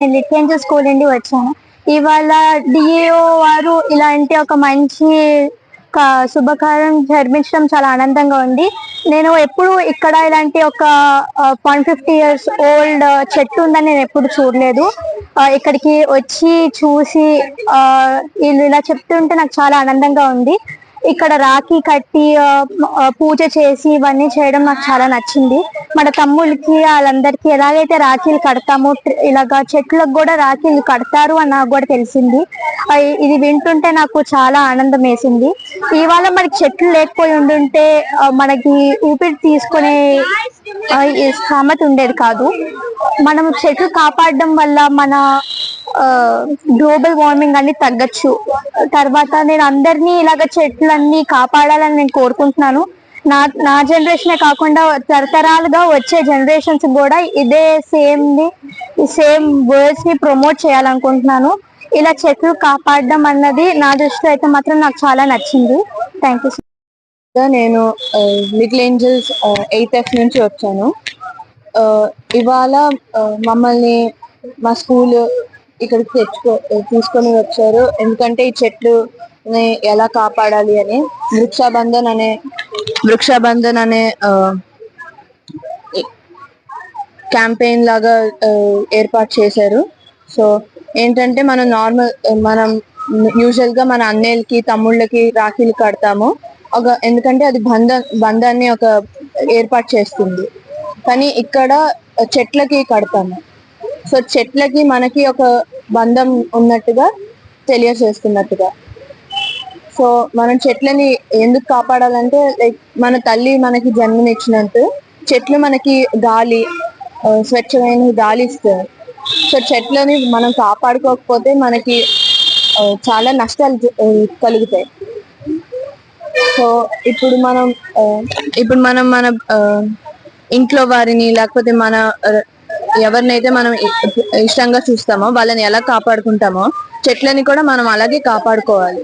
నేను literature school నుండి వచ్చాను. ఇవాళ డిఏఓ వారు ఇలాంటి ఒక మంచి శుభకార్యం జరిపించడం చాలా ఆనందంగా ఉంది. నేను ఎప్పుడు ఇక్కడ ఇలాంటి ఒక వన్ ఫిఫ్టీ ఇయర్స్ ఓల్డ్ చెట్టు ఉందని నేను ఎప్పుడు చూడలేదు. ఇక్కడికి వచ్చి చూసి వీళ్ళు ఇలా చెప్తుంటే నాకు చాలా ఆనందంగా ఉంది. ఇక్కడ రాఖీ కట్టి పూజ చేసి ఇవన్నీ చేయడం నాకు చాలా నచ్చింది. మన తమ్ముళ్ళకి వాళ్ళందరికీ ఎలాగైతే రాఖీలు కడతామో ఇలాగ ఇలాగా చెట్లకు కూడా రాఖీలు కడతారు అని నాకు కూడా తెలిసింది. ఇది వింటుంటే నాకు చాలా ఆనందం వేసింది. ఇవాళ మనకి చెట్లు లేకపోయి ఉండుంటే మనకి ఊపిరి తీసుకునే ఆ, ఉండేది కాదు. మనం చెట్లు కాపాడడం వల్ల మన గ్లోబల్ వార్మింగ్ అన్ని తగ్గచ్చు. తర్వాత నేను అందరినీ ఇలాగ చెట్లన్నీ కాపాడాలని నేను కోరుకుంటున్నాను. నా నా జనరేషనే కాకుండా తరతరాలుగా వచ్చే జనరేషన్స్ కూడా ఇదే సేమ్ని సేమ్ వర్డ్స్ని ప్రమోట్ చేయాలనుకుంటున్నాను. ఇలా చెట్లు కాపాడడం అన్నది నా దృష్టిలో అయితే మాత్రం నాకు చాలా నచ్చింది. థ్యాంక్ యూ నేను లిటిల్ ఏంజల్స్ ఎయిత్ ఎఫ్ నుంచి వచ్చాను. ఇవాళ మమ్మల్ని మా స్కూల్ ఇక్కడికి తెచ్చుకో తీసుకొని వచ్చారు. ఎందుకంటే ఈ చెట్లు ఎలా కాపాడాలి అని వృక్షాబంధన్ అనే వృక్షాబంధన్ అనే క్యాంపెయిన్ లాగా ఏర్పాటు చేశారు. సో ఏంటంటే మనం నార్మల్ మనం యూజువల్గా మన అన్నయ్యలకి తమ్ముళ్ళకి రాఖీలు కడతాము. ఒక ఎందుకంటే అది బంధ బంధాన్ని ఒక ఏర్పాటు చేస్తుంది. కానీ ఇక్కడ చెట్లకి కడతాము. సో చెట్లకి మనకి ఒక బంధం ఉన్నట్టుగా తెలియజేస్తున్నట్టుగా సో మనం చెట్లని ఎందుకు కాపాడాలంటే లైక్ మన తల్లి మనకి జన్మనిచ్చినట్టు చెట్లు మనకి గాలి స్వచ్ఛమైన గాలి ఇస్తుంది సో చెట్లని మనం కాపాడుకోకపోతే మనకి చాలా నష్టాలు కలుగుతాయి. సో ఇప్పుడు మనం ఇప్పుడు మనం మన ఇంట్లో వారిని లేకపోతే మన ఎవరినైతే మనం ఇష్టంగా చూస్తామో వాళ్ళని ఎలా కాపాడుకుంటామో చెట్లని కూడా మనం అలాగే కాపాడుకోవాలి.